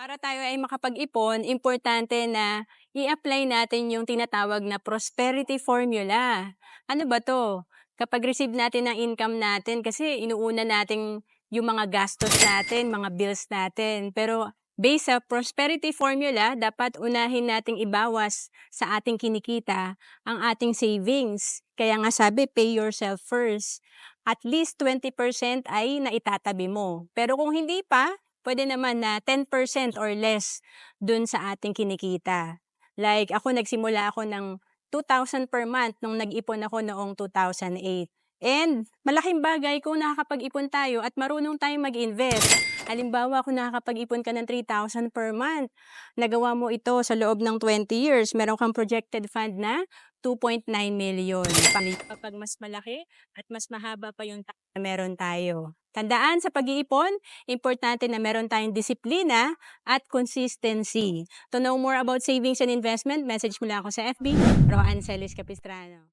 Para tayo ay makapag-ipon, importante na i-apply natin yung tinatawag na prosperity formula. Ano ba to? Kapag receive natin ang income natin, kasi inuuna natin yung mga gastos natin, mga bills natin. Pero based sa prosperity formula, dapat unahin nating ibawas sa ating kinikita ang ating savings. Kaya nga sabi, pay yourself first. At least 20% ay naitatabi mo. Pero kung hindi pa, pwede naman na 10% or less dun sa ating kinikita. Like ako, nagsimula ako ng 2,000 per month nung nag-ipon ako noong 2008. And malaking bagay kung nakakapag-ipon tayo at marunong tayong mag-invest. Halimbawa, kung nakakapag-ipon ka ng 3,000 per month, nagawa mo ito sa loob ng 20 years, meron kang projected fund na 2.9 million. Kapag mas malaki at mas mahaba pa yung time na meron tayo. Tandaan sa pag-iipon, importante na meron tayong disiplina at consistency. To know more about savings and investment, message mo lang ako sa FB, Roan Celis Capistrano.